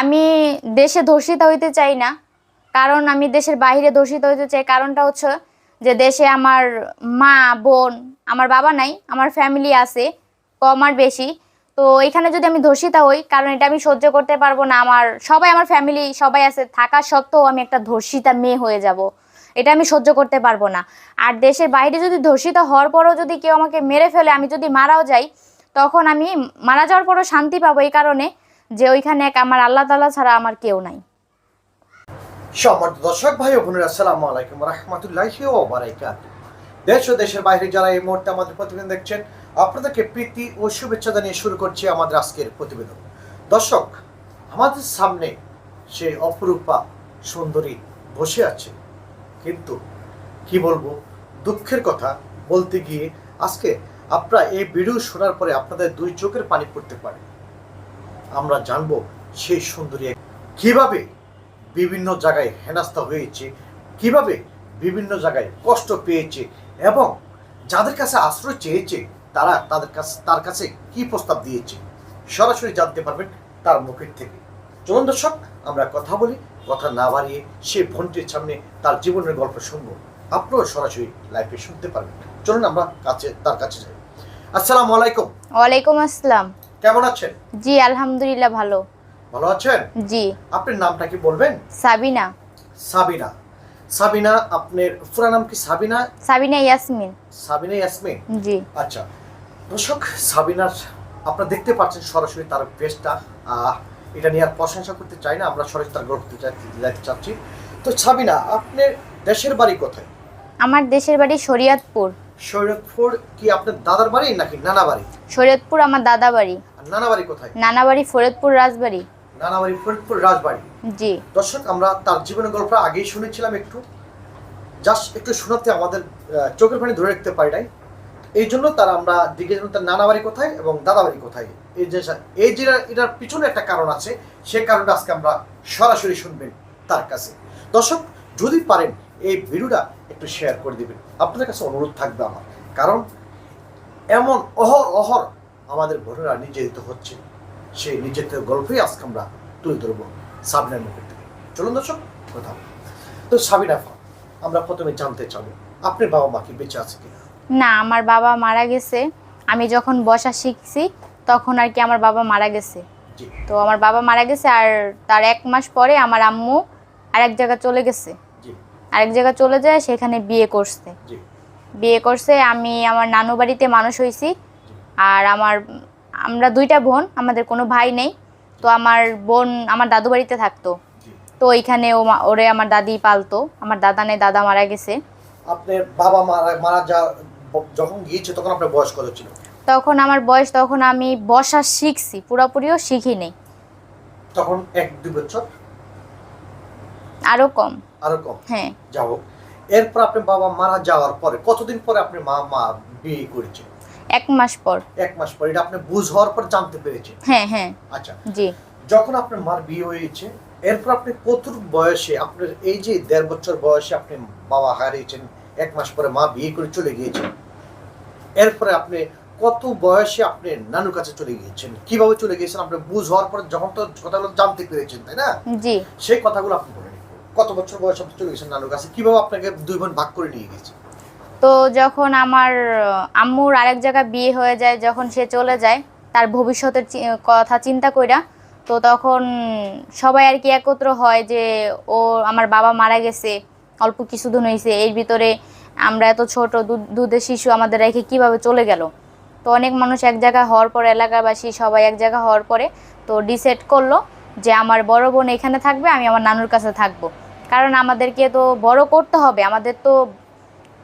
আমি দেশে ধর্ষিত হইতে চাই না, কারণ আমি দেশের বাইরে ধর্ষিত হইতে চাই। কারণটা হচ্ছে যে দেশে আমার মা, বোন, আমার বাবা নাই, আমার ফ্যামিলি আছে, কম আর বেশি। তো এখানে যদি আমি ধর্ষিত হই, কারণ এটা আমি সহ্য করতে পারব না আমার, সবাই আমার ফ্যামিলি সবাই আছে, থাকা সত্ত্বেও আমি একটা ধর্ষিতা মেয়ে হয়ে যাব। এটা আমি সহ্য করতে পারব না। আর দেশের বাইরে যদি ধর্ষিত হওয়ার পরও যদি কেউ আমাকে মেরে ফেলে, আমি যদি মারাও যাই, তখন আমি মারা যাওয়ার পরও শান্তি পাবো এই কারণে। যে ওইখানে এক আমার আল্লাহ তালা ছাড়া আমার কেউ নাই। সম্মানিত দর্শক, ভাই বোনেরা, আসসালামু আলাইকুম রহমতুল্লাহি ও বারাকাত দেশ ও দেশের বাইরে যারা এই মুহূর্তে আমাদের প্রতিবেদন দেখছেন, আপনাদেরকে প্রীতি ও শুভেচ্ছা জানিয়ে শুরু করছি আমাদের আজকের প্রতিবেদন। দর্শক, আমাদের সামনে সে অপরূপা সুন্দরী বসে আছে। কিন্তু কি বলব, দুঃখের কথা বলতে গিয়ে আজকে আপনারা এই ভিডিও শোনার পরে আপনাদের দুই চোখের পানি পড়তে পারে। আমরা জানব সেই সুন্দরী কীভাবে বিভিন্ন জায়গায় হেনাস্তা হয়েছে, কীভাবে বিভিন্ন জায়গায় কষ্ট পেয়েছে এবং যাদের কাছে আশ্রয় চেয়েছে, তারা তাদের কাছে তার কাছে কি প্রস্তাব দিয়েছে, সরাসরি জানতে পারবেন তার মুখের থেকে। চলুন দর্শক, আমরা কথা বলি, কথা না বাড়িয়ে সে বোনটির সামনে তার জীবনের গল্প শুনব। আপনারাও সরাসরি লাইফে শুনতে পারবেন। চলুন আমরা কাছে তার কাছে যাই। আসসালামু আলাইকুম। ওয়ালাইকুম আসসালাম। কেমন আছেন? জি আলহামদুলিল্লাহ ভালো। ভালো আছেন? জি। আপনার নামটা কি বলবেন? সাবিনা। সাবিনা। সাবিনা আপনার পুরা নাম কি সাবিনা? সাবিনা ইয়াসমিন। সাবিনা ইয়াসমিন? জি। আচ্ছা। দর্শক সাবিনার আপনারা দেখতে পাচ্ছেন সরাসরি তার পেজটা আহ, এটা নিয়ে আর প্রশংসা করতে চাই না আমরা সরাসরি তার করতে চাই- যাইতে চাচ্ছি। তো সাবিনা আপনার দেশের বাড়ি কোথায়? আমার দেশের বাড়ি শরীয়তপুর। শরীয়তপুর কি আপনার দাদার বাড়ি নাকি নানা বাড়ি? শরীয়তপুর আমার দাদা বাড়ি। নানা বাড়ি কোথায়? নানা বাড়ি ফরিদপুর রাজবাড়ি। নানা বাড়ি ফরিদপুর রাজবাড়ি। জি। দর্শক আমরা তার জীবনের গল্প আগেই শুনেছিলাম একটু। জাস্ট একটু শোনাতে আমাদের চোখের পানি ধরে রাখতে পারি নাই। এই জন্য তার আমরা দিকে যেন তার নানা বাড়ি কোথায় এবং দাদা বাড়ি কোথায়। এই যে এই যে এটার পিছনে একটা কারণ আছে সেই কারণটা আজকে আমরা সরাসরি শুনবেন তার কাছে। দর্শক যদি পারেন এই ভিডিওটা একটু শেয়ার করে দিবেন। আপনাদের কাছে অনুরোধ থাকবে আমার। কারণ এমন অহর অহর আমাদের বোনেরা নির্যাতিত হচ্ছে। সেই নির্যাতিত গল্পই আজকে আমরা তুলে ধরবো সাবিনার মুখের থেকে চলুন দর্শক কথা তো সাবিনা আমরা প্রথমে জানতে চাবো আপনার বাবা মা কি বেঁচে আছে কিনা? না আমার বাবা মারা গেছে। আমি যখন বসা শিখছি তখন আর কি আমার বাবা মারা গেছে। তো আমার বাবা মারা গেছে আর তার এক মাস পরে আমার আম্মু আর এক জায়গায় চলে গেছে। আরেক জায়গায় চলে যায় সেখানে বিয়ে করছে। বিয়ে করছে আমি আমার নানু বাড়িতে মানুষ হয়েছি। আর আমার আমরা দুইটা বোন আমাদের কোনো ভাই নেই। তো আমার বোন আমার দাদু বাড়িতে থাকতো। তো ওইখানে ও ওরে আমার দাদি পালতো। আমার দাদা নেই দাদা মারা গেছে। আপনার বাবা মারা মারা যা যখন গিয়েছে তখন আপনার বয়স কত ছিল? তখন আমার বয়স তখন আমি বসা শিখছি পুরোপুরিও শিখি নেই। তখন এক দুই বছর? আরও কম। আরও কম। হ্যাঁ। যাও এরপর আপনার বাবা মারা যাওয়ার পরে কতদিন পরে আপনার মা মা বিয়ে করেছে এক মাস পর। এক মাস পরে এটা আপনি বুঝ হওয়ার পর জানতে হ্যাঁ হ্যাঁ। আচ্ছা। জি। যখন আপনার মার বিয়ে হয়েছে এরপর আপনি বয়সে আপনার এই যে দেড় বছর বয়সে আপনি বাবা হারিয়েছেন এক মাস পরে মা বিয়ে করে চলে গিয়েছেন এরপরে আপনি কত বয়সে আপনি নানুর কাছে চলে গিয়েছেন? কীভাবে চলে গিয়েছেন? আপনি বুঝ হওয়ার পর যখন তো কথাগুলো জানতে পেরেছেন তাই না? জি। সেই কথাগুলো আপনি। কত বছর বয়সে আপনি চলে গেছেন নানুর কাছে? কীভাবে আপনাকে দুই বোন ভাগ করে নিয়ে গেছে? তো যখন আমার আম্মুর আরেক জায়গায় বিয়ে হয়ে যায়, যখন সে চলে যায়, তার ভবিষ্যতের কথা চিন্তা কইরা, তো তখন সবাই আর কি একত্র হয় যে, ও আমার বাবা মারা গেছে, অল্প কিছুদিন হয়েছে এর ভিতরে আমরা এত ছোট দুধ- দুধের শিশু, আমাদের রেখে কীভাবে চলে গেল? তো অনেক মানুষ এক জায়গায় হওয়ার পরে, এলাকাবাসী সবাই এক জায়গায় হওয়ার পরে, তো ডিসাইড করল যে আমার বড় বোন এখানে থাকবে, আমি আমার নানুর কাছে থাকব। কারণ আমাদেরকে তো বড় করতে হবে আমাদের তো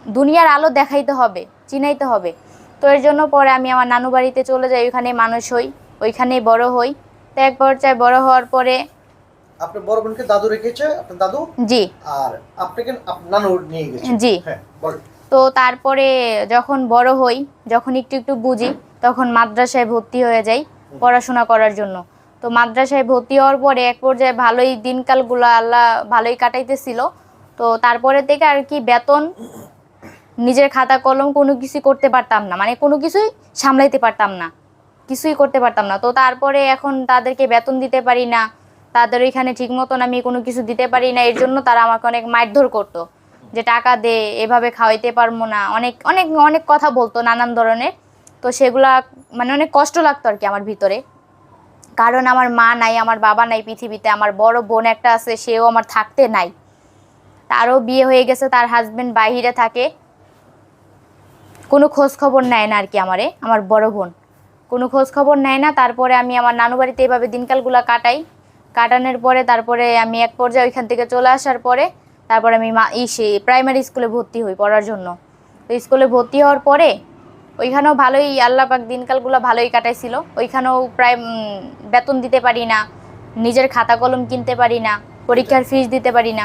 দুনিয়ার আলো দেখাইতে হবে চিনাইতে হবে। তো এর জন্য পরে আমি আমার নানু বাড়িতে চলে যাই ওইখানে মানুষ হই ওইখানেই বড় হই। তো এক পর্যায়ে বড় হওয়ার পরে আপনার বড় বোনকে দাদু রেখেছে? আপনার দাদু? জি। আর আপনাকে নানু নিয়ে গেছে? জি। হ্যাঁ তো তারপরে যখন বড় হই যখন একটু একটু বুঝি তখন মাদ্রাসায় ভর্তি হয়ে যাই পড়াশোনা করার জন্য। তো মাদ্রাসায় ভর্তি হওয়ার পরে এক পর্যায়ে ভালোই দিনকালগুলো আল্লাহ ভালোই কাটাইতেছিল। তো তারপরে থেকে আর কি বেতন, নিজের খাতা কলম কোনো কিছু করতে পারতাম না। মানে কোনো কিছুই সামলাইতে পারতাম না। কিছুই করতে পারতাম না। তো তারপরে এখন তাদেরকে বেতন দিতে পারি না। তাদের ওইখানে ঠিক মতন আমি কোনো কিছু দিতে পারি না। এর জন্য তারা আমাকে অনেক মারধর করতো। যে টাকা দে, এভাবে খাওয়াইতে পারব না। অনেক অনেক অনেক কথা বলতো নানান ধরনের। তো সেগুলা মানে অনেক কষ্ট লাগতো আর কি আমার ভিতরে। কারণ আমার মা নাই, আমার বাবা নাই পৃথিবীতে, আমার বড় বোন একটা আছে, সেও আমার থাকতে নাই। তারও বিয়ে হয়ে গেছে, তার হাজবেন্ড বাইরে থাকে। কোনো খোঁজ খবর নেয় না আর কি আমারে, আমার বড় বোন। কোনো খোঁজ খবর নেয় না, তারপরে আমি আমার নানু বাড়িতে এভাবে দিনকালগুলো কাটাই। কাটানোর পরে তারপরে আমি এক পর্যায়ে ওইখান থেকে চলে আসার পরে, তারপরে আমি মা, ইসে প্রাইমারি স্কুলে ভর্তি হই পড়ার জন্য। তো স্কুলে ভর্তি হওয়ার পরে ওইখানেও ভালোই আল্লাপাক দিনকালগুলো ভালোই কাটাইছিল। ওইখানেও প্রায় বেতন দিতে পারি না, নিজের খাতা কলম কিনতে পারি না, পরীক্ষার ফিস দিতে পারি না